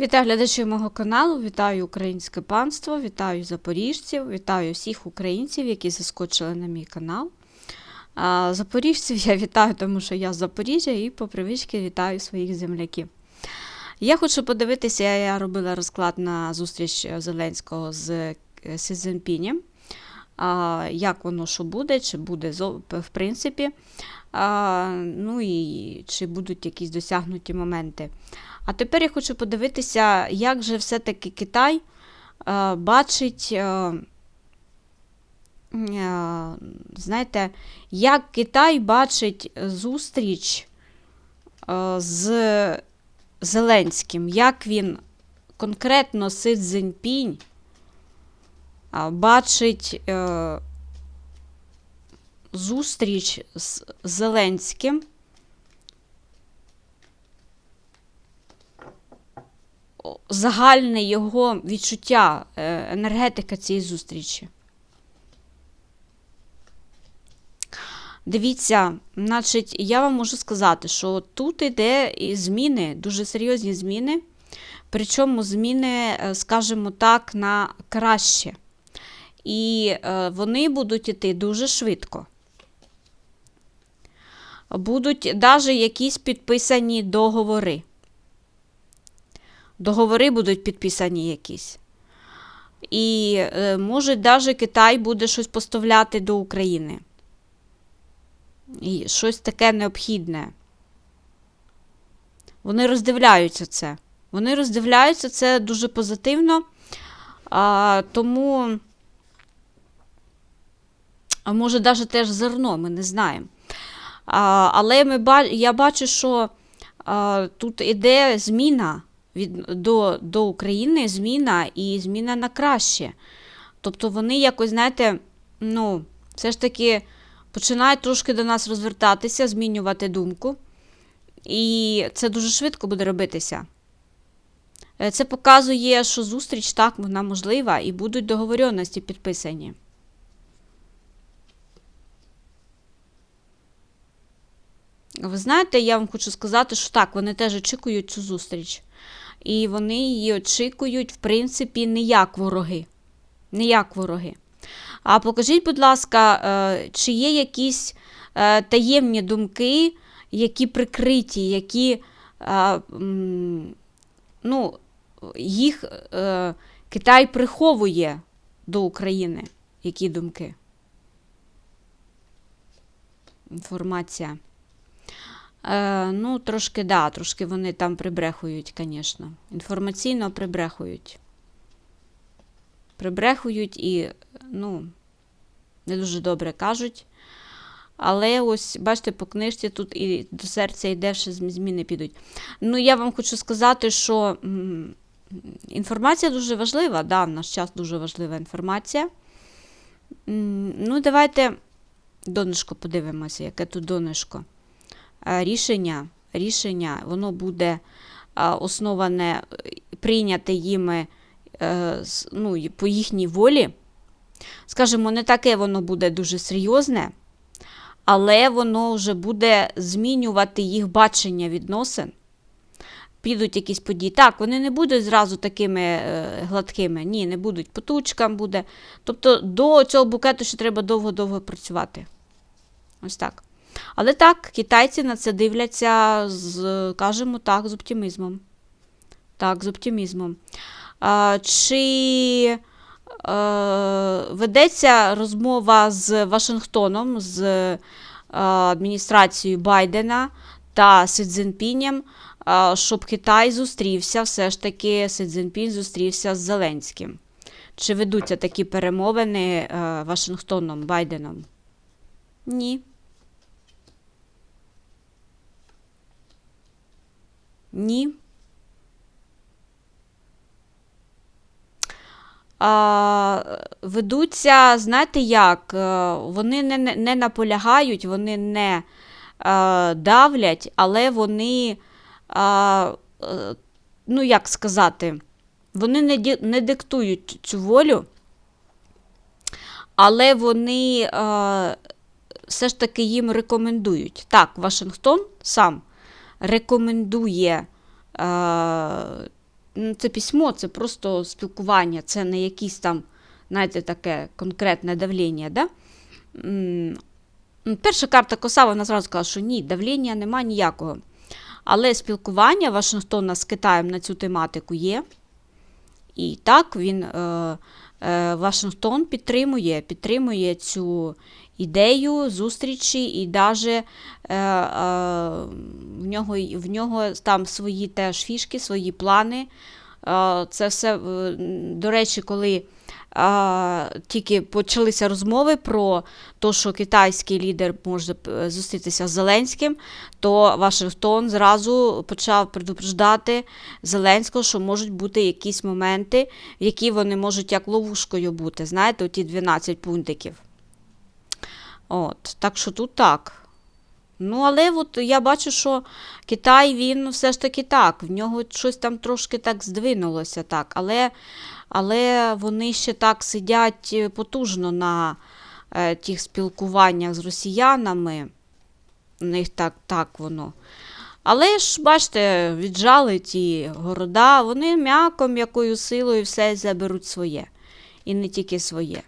Вітаю глядачів мого каналу, вітаю українське панство, вітаю запоріжців, вітаю всіх українців, які заскочили на мій канал. Запоріжців я вітаю, тому що я з Запоріжжя і по привичці вітаю своїх земляків. Я хочу подивитися, я робила розклад на зустріч Зеленського з Сі Цзіньпінем. Як воно що буде, чи буде в принципі, ну і чи будуть якісь досягнуті моменти. А тепер я хочу подивитися, як же все-таки Китай е, бачить, е, е, знаєте, як Китай бачить зустріч з Зеленським, як він конкретно Си Цзіньпінь бачить зустріч з Зеленським. Загальне його відчуття, е, енергетика цієї зустрічі. Дивіться, значить, я вам можу сказати, що тут іде і зміни, дуже серйозні зміни. Причому зміни, е, скажімо так, на краще. І е, вони будуть іти дуже швидко. Будуть навіть якісь підписані договори. Договори будуть підписані якісь. І е, може навіть Китай буде щось поставляти до України. І щось таке необхідне. Вони роздивляються це. Вони роздивляються це дуже позитивно. А, тому, а може, навіть теж зерно, ми не знаємо. А, але ми, я бачу, що а, тут іде зміна від, до, до України, зміна і зміна на краще. Тобто вони якось, знаєте, ну, все ж таки починають трошки до нас розвертатися, змінювати думку. І це дуже швидко буде робитися. Е, Це показує, що зустріч так вона можлива і будуть договоренності підписані. Ви знаєте, я вам хочу сказати, що так, вони теж очікують цю зустріч. І вони її очікують, в принципі, не як вороги. Не як вороги. А покажіть, будь ласка, е, чи є якісь е, таємні думки, які прикриті, які е, ну, їх Китай приховує до України. Які думки? Інформація. Е, ну, трошки, да, трошки вони там прибрехують, звісно. Інформаційно прибрехують. Прибрехують і, ну, не дуже добре кажуть. Але ось, бачите, по книжці тут і до серця йде, зм- зміни підуть. Ну, я вам хочу сказати, що інформація дуже важлива, да, в наш час дуже важлива інформація. Ну, давайте донышко подивимося, яке тут донышко. Е, Рішення, рішення, воно буде основане, е, прийняте їми е, ну, по їхній волі. Скажімо, не таке воно буде дуже серйозне, але воно вже буде змінювати їх бачення відносин. Підуть якісь події. Так, вони не будуть зразу такими е, гладкими. Ні, не будуть. Потучкам буде. Тобто до цього букету ще треба довго-довго працювати. Ось так. Але так, китайці на це дивляться, з, кажемо так, з оптимізмом. Так, з оптимізмом. А, чи е, ведеться розмова з Вашингтоном, з адміністрацією Байдена та Си Цзіньпінем, е, щоб Китай зустрівся, все ж таки Си Цзіньпінь зустрівся з Зеленським. Чи ведуться такі перемовини е, Вашингтоном, Байденом? Ні. Ні. А, ведуться, знаєте як, е, вони не, не, наполягають, вони не е, давлять, але вони, а, е, ну як сказати, вони не, не диктують цю волю, але вони е, все ж таки їм рекомендують. Так, Вашингтон сам рекомендує е, це письмо, це просто спілкування, це не якісь там, знаєте, таке конкретне давлення. Да? Перша карта коса, вона зразу сказала, що ні, давлення нема ніякого. Але спілкування Вашингтона з Китаєм на цю тематику є. І так він, е, е, Вашингтон підтримує, підтримує цю ідею зустрічі, і навіть е, е, нього, в нього там свої теж фішки, свої плани. Е, це все, е, до речі, коли е, тільки почалися розмови про те, що китайський лідер може зустрітися з Зеленським, то Вашингтон зразу почав предупреждати Зеленського, що можуть бути якісь моменти, які вони можуть як ловушкою бути. Знаєте, оті 12 пунктиків. От, так що тут так. Ну, але от я бачу, що Китай, він все ж таки так. В нього щось там трошки так здвинулося, так. Але, але вони ще так сидять е, потужно на е, тих спілкуваннях з росіянами. У них так, так воно. Але ж, бачите, віджали ті города, вони м'яко, м'якою силою все заберуть своє. І не тільки своє.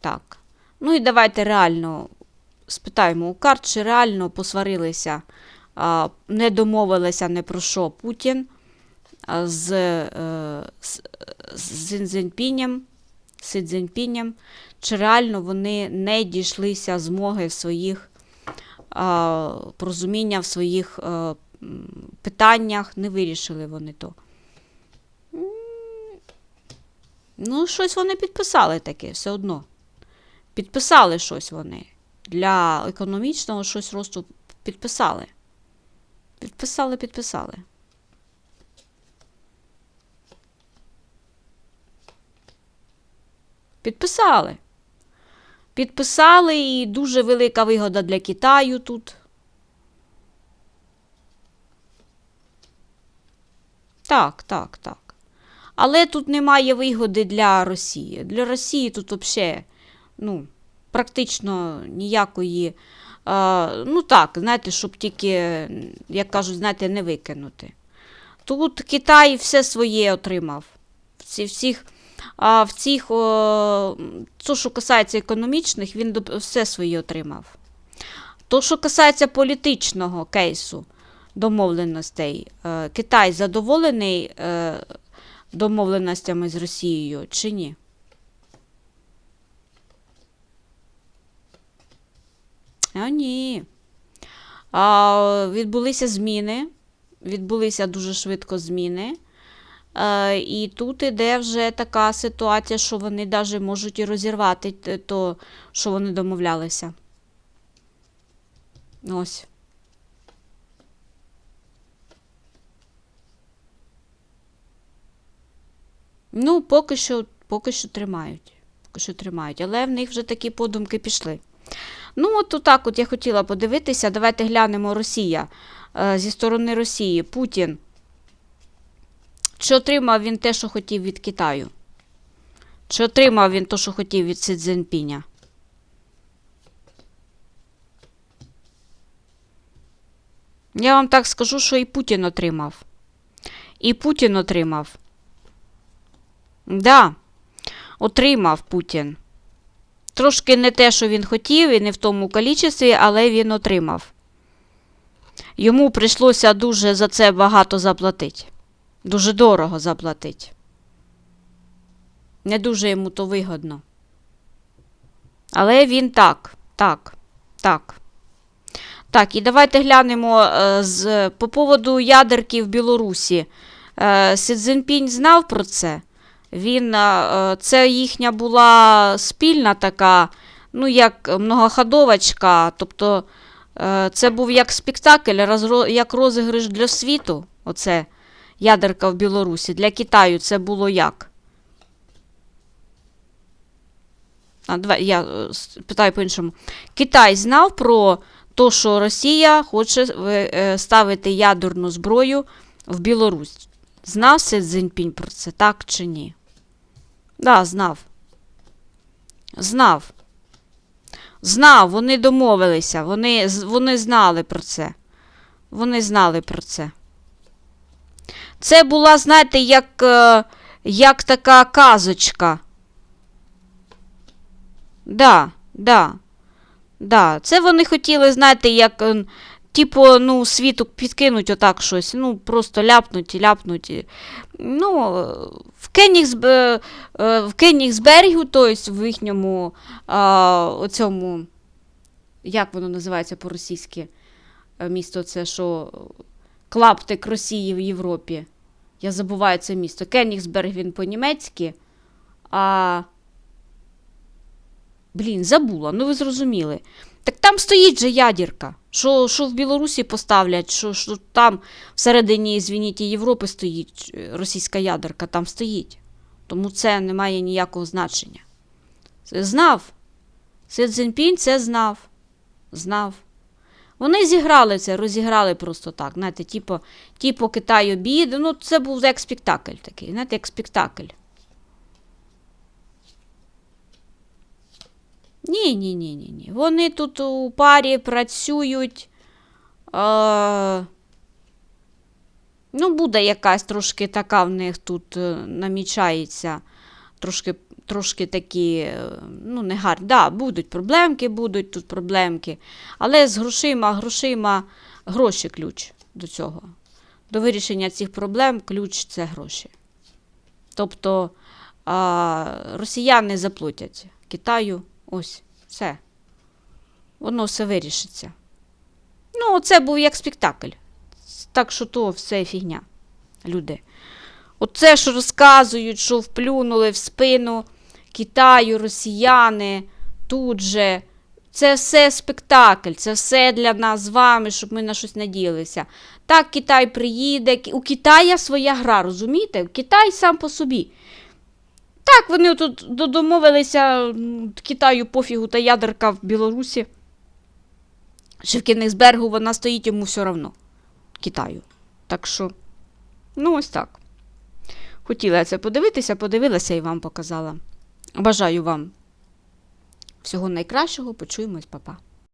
Так. Ну і давайте реально спитаємо у карт, чи реально посварилися, не домовилися не про що Путін з, е, з, з Цзіньпінем, Си Цзіньпінем, чи реально вони не дійшлися змоги в своїх порозуміння, в своїх питаннях, не вирішили вони то. Ну, щось вони підписали таке, все одно. Підписали щось вони. Для економічного щось росту підписали. Підписали, підписали. Підписали. Підписали і дуже велика вигода для Китаю тут. Так, так, так. Але тут немає вигоди для Росії. Для Росії тут взагалі, ну, практично ніякої. Е, ну так, знаєте, щоб тільки, як кажуть, знаєте, не викинути. Тут Китай все своє отримав. Всі, всіх, а в цих, то, що касається економічних, він все своє отримав. То, що касається політичного кейсу домовленостей, е, Китай задоволений е, домовленостями з Росією чи ні? А ні. А, відбулися зміни. Відбулися дуже швидко зміни. Е, і тут іде вже така ситуація, що вони навіть можуть і розірвати то, що вони домовлялися. Ось. Ну, поки що, поки що тримають. Поки що тримають. Але в них вже такі подумки пішли. Ну, от так от я хотіла подивитися. Давайте глянемо Росія. Е, Зі сторони Росії. Путін. Чи отримав він те, що хотів від Китаю? Чи отримав він те, що хотів від Си Цзіньпіня? Я вам так скажу, що і Путін отримав. І Путін отримав. Да, отримав Путін. Трошки не те, що він хотів, і не в тому кількості, але він отримав. Йому прийшлося дуже за це багато заплатити. Дуже дорого заплатити. Не дуже йому то вигодно. Але він так, так, так. Так, і давайте глянемо е, з, по поводу ядерки в Білорусі. Е, Си знав про це. Він, е, це їхня була спільна така, ну, як многоходовочка. Тобто е, це був як спектакль, як розіграш для світу. Оце ядерка в Білорусі. Для Китаю це було як? А, давай, я е, питаю по-іншому. Китай знав про те, що Росія хоче е, е, ставити ядерну зброю в Білорусь. Знав Си Цзіньпінь про це, так чи ні? Да, знав. Знав. Знав, вони домовилися, вони, вони знали про це. Вони знали про це. Це була, знаєте, як, е, як така казочка. Да, да. Да. Це вони хотіли, знаєте, як. Типу, ну, світу підкинуть отак щось, ну, просто ляпнуть, і ляпнуть. і- Ну, в, Кенігсб... е, е, в Кенігсбергу, тобто в їхньому а, оцьому, як воно називається по-російськи, е, місто це що, клаптик Росії в Європі. Я забуваю це місто. Кенігсберг він по-німецьки, а. Блін, забула, ну ви зрозуміли. Так там стоїть же ядерка. Що, в Білорусі поставлять, що, що там всередині, звініть, Європи стоїть е, російська ядерка, там стоїть. Тому це не має ніякого значення. Це знав. Си Цзіньпінь це знав. Знав. Вони зіграли це, розіграли просто так. Знаєте, типу, типу Китай обіди. Ну, це був як спектакль такий, знаєте, як спектакль. Ні, ні, ні, ні, ні. Вони тут у парі працюють. Е, ну, буде якась трошки така в них тут е, намічається. Трошки, трошки такі, е, ну, не гарні. Да, будуть проблемки, будуть тут проблемки. Але з грошима, грошима, гроші ключ до цього. До вирішення цих проблем ключ це гроші. Тобто росіяни заплатять Китаю. Ось, все. Воно все вирішиться. Ну, це був як спектакль. Так що то все фігня, люди. Оце, що розказують, що вплюнули в спину Китаю, росіяни тут же. Це все спектакль, це все для нас з вами, щоб ми на щось надіялися. Так, Китай приїде. У Китая своя гра, розумієте? Китай сам по собі. Так, вони тут домовилися Китаю пофігу та ядерка в Білорусі. Чи в Кенігсбергу вона стоїть йому все одно. Китаю. Так що, ну, ось так. Хотіла я це подивитися, подивилася і вам показала. Бажаю вам всього найкращого. Почуємось, папа.